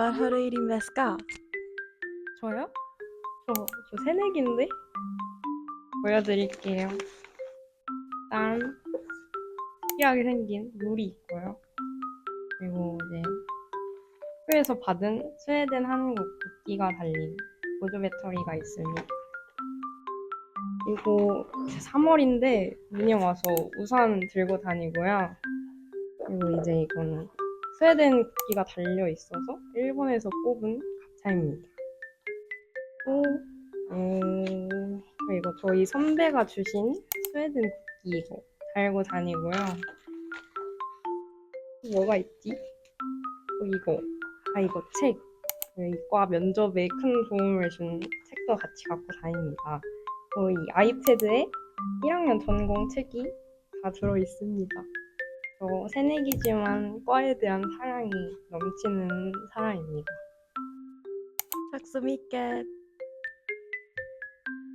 말 하루 일인 메스까? 저요? 저, 저 새내기인데? 보여드릴게요. 딴 특이하게 생긴 룰이 있고요. 그리고 이제 학교에서 받은 스웨덴 한국 국기가 달린 보조 배터리가 있습니다. 그리고 3월인데 눈이 와서 우산 들고 다니고요. 그리고 이제 이거는 스웨덴 국기가 달려 있어서 일본에서 뽑은 가차입니다. 또, 음, 그리고 저희 선배가 주신 스웨덴 국기 이거 달고 다니고요. 뭐가 있지? 또 이거, 아 이거 책. 저희 과 면접에 큰 도움을 준 책도 같이 갖고 다닙니다. 저희 아이패드에 1학년 전공 책이 다 들어 있습니다. 저 새내기지만 과에 대한 사랑이 넘치는 사람입니다. 착수 믿게.